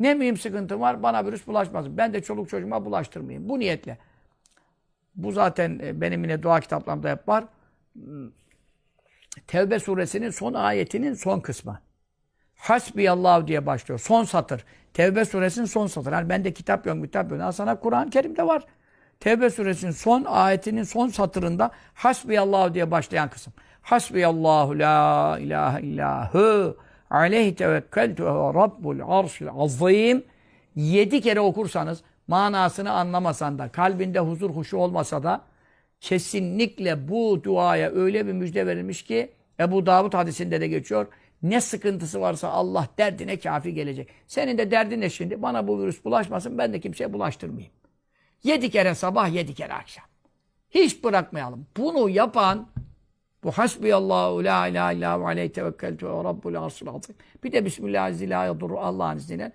Ne mühim sıkıntım var? Bana virüs bulaşmasın. Ben de çoluk çocuğuma bulaştırmayayım. Bu niyetle. Bu zaten e, benim yine dua kitaplarımda hep var. Tevbe suresinin son ayetinin son kısmı. Hasbiyallahu diye başlıyor. Son satır. Tevbe suresinin son satır. Yani bende kitap yok, kitap yok. Sana Kur'an-ı Kerim'de var. Tevbe suresinin son ayetinin son satırında Hasbiyallahu diye başlayan kısım. Hasbiyallahu la ilahe illahu aleyhi tevekkeltu ve rabbul arşil azim. Yedi kere okursanız manasını anlamasan da kalbinde huzur huşu olmasa da kesinlikle bu duaya öyle bir müjde verilmiş ki Ebu Davud hadisinde de geçiyor. Ne sıkıntısı varsa Allah derdine kafi gelecek. Senin de derdin ne şimdi? Bana bu virüs bulaşmasın ben de kimseye bulaştırmayayım. Yedi kere sabah, yedi kere akşam. Hiç bırakmayalım. Bunu yapan bu hasbiyallahu la ilahe illahu aleyhi tevekkeltu ve rabbul arşil azim. Bir de Bismillahirrahmanirrahim Allah'ın izniyle